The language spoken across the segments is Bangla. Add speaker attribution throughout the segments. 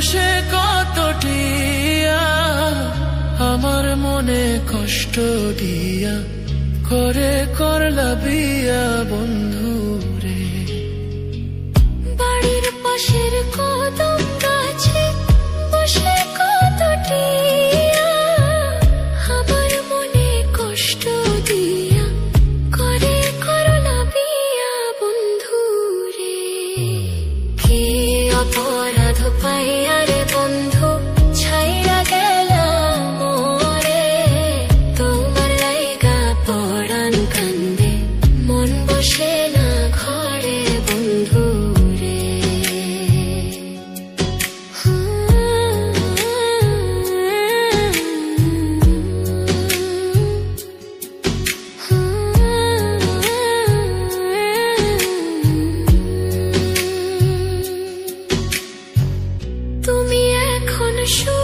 Speaker 1: সে কতটিয়া আমার মনে কষ্ট দিয়া করে করলা বিয়া বন্ধু রে
Speaker 2: বাড়ির পাশের কথা
Speaker 3: sure.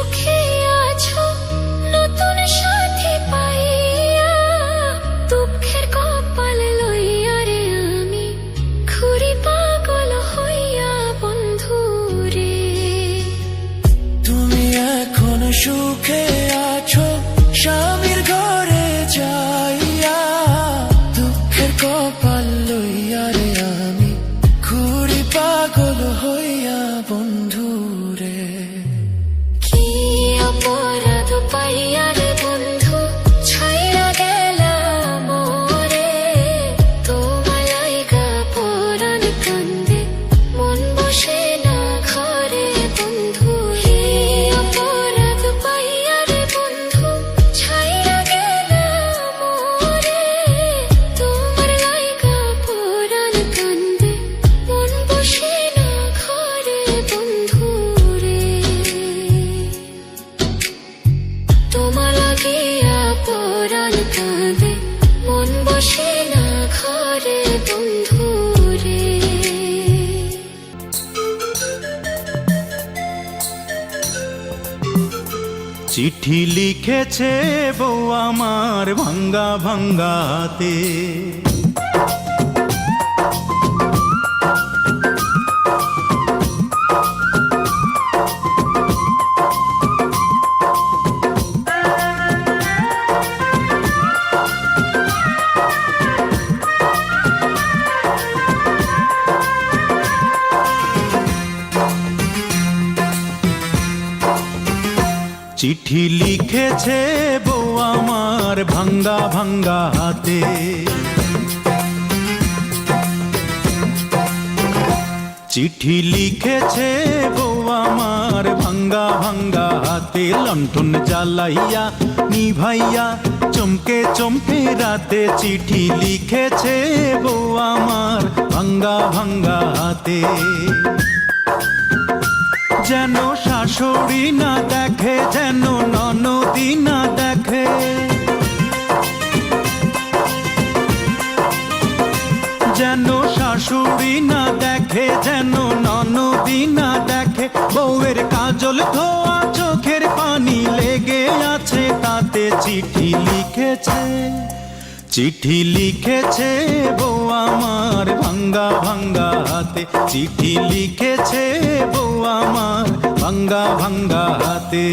Speaker 3: লিখেছে বউ আমার ভাঙ্গা ভাঙ্গাতে। গেছে বউ আমার ভাঙ্গা ভাঙ্গা হাতে। চিঠি লিখেছে বউ আমার ভাঙ্গা ভাঙ্গা হাতে, লণ্ঠন জ্বালাইয়া, নিভাইয়া, চমকে চমকে রাতে চিঠি লিখেছে বউ আমার ভাঙ্গা ভাঙ্গা হাতে। যেন শাশুড়ি না দেখে শাশুড়ি না দেখে, যেন ননদি না দেখে, বউয়ের কাজল ধোয়া চোখের পানি লেগে আছে, তাতে চিঠি লিখেছে চিঠি লিখেছে, বউ আমার ভাঙ্গা ভাঙ্গা হাতে, চিঠি লিখেছে, বউ আমার ভাঙ্গা ভাঙ্গা হাতে।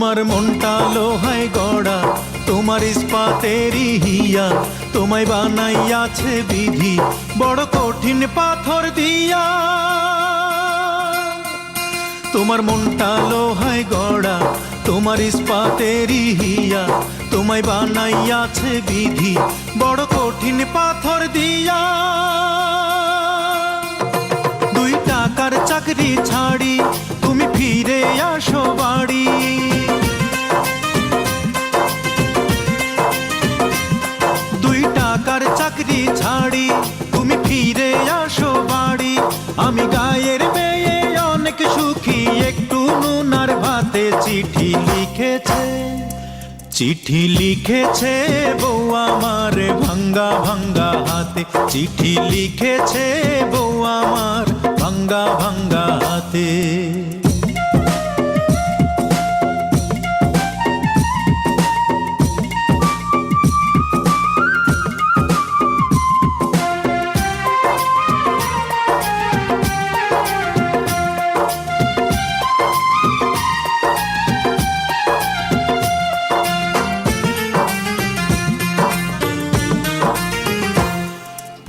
Speaker 3: তোমার মনটা লোহায় গড়া, তোমার ইস্পাতেরই হিয়া, তোমায় বানাইয়াছে বিধি, বড় কঠিন পাথর দিয়া। তোমার মনটা লোহায় গড়া, তোমার ইস্পাতেরই হিয়া, তোমায় বানাইয়াছে বিধি, বড় কঠিন পাথর দিয়া। দুই টাকার চাকরি ছাড়ি চিঠি লিখেছে বউ আমার ভাঙ্গা ভাঙ্গা হাতে। চিঠি লিখেছে বউ আমার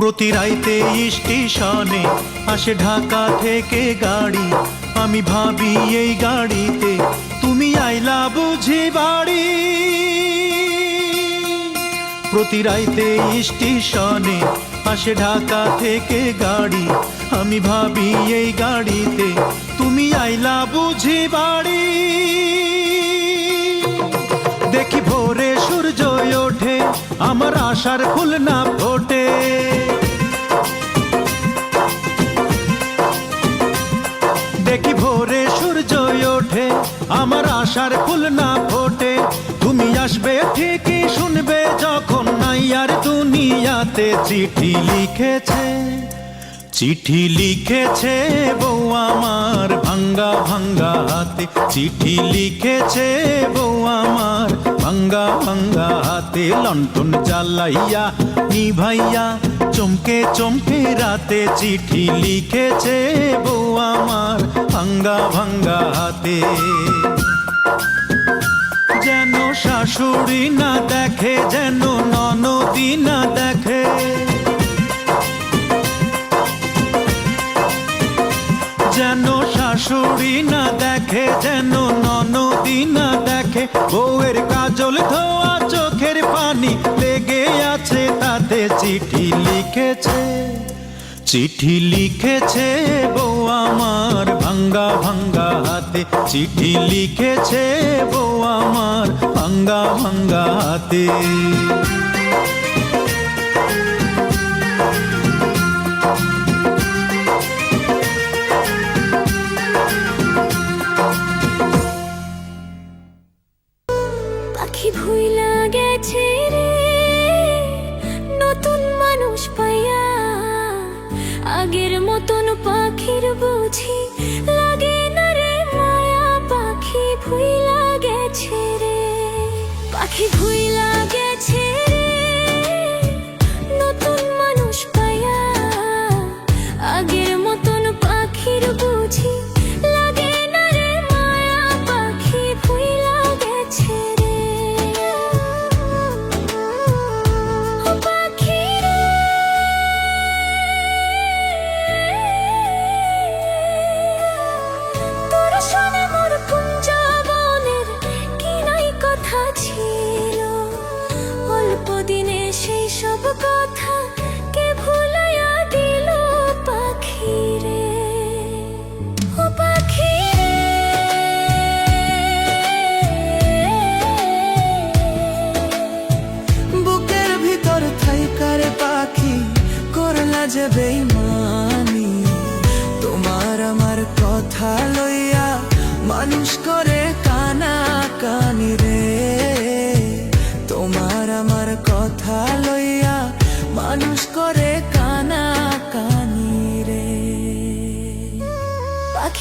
Speaker 3: প্রতি রাইতে স্টেশনে আসে ঢাকা থেকে গাড়ি। আমি ভাবি এই গাড়িতে তুমি আইলা বুঝি বাড়ি। প্রতি রাইতে স্টেশনে আসে ঢাকা থেকে গাড়ি। আমি ভাবি এই গাড়িতে তুমি আইলা বুঝি বাড়ি। দেখি ভোরে সূর্য ওঠে, আমার আশার ফুল না ফোটে। দেখি ভোরে সূর্য ওঠে, আমার আশার ফুল না ফোটে। তুমি আসবে ঠিকই শুনবে, যখন নাই আর দুনিয়াতে চিঠি লিখেছে। চিঠি লিখেছে বউ আমার ভাঙ্গা ভাঙ্গা হাতে। চিঠি লিখেছে বউ আমার ভাঙ্গা ভাঙ্গা হাতে লণ্ঠন জ্বালাইয়া নিভাইয়া চমকে চমকে রাতে চিঠি লিখেছে বউ আমার, ভাঙ্গা ভাঙ্গা হাতে। যেন শাশুড়ি না দেখে, যেন ননদি না দেখে। যেন শাশুড়ি না দেখে, যেন ননদি না দেখে বউয়ের কাজল ধোয়া চোখের পানি লেগে আছে তাতে চিঠি লিখেছে। চিঠি লিখেছে বউ আমার ভাঙ্গা ভাঙ্গা হাতে। চিঠি লিখেছে বউ আমার ভাঙ্গা ভাঙ্গা হাতে।
Speaker 2: পাখির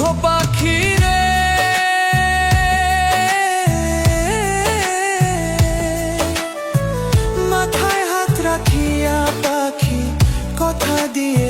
Speaker 2: ও
Speaker 1: মাথায় হাত রাখিয়া পাখি কথা দিয়ে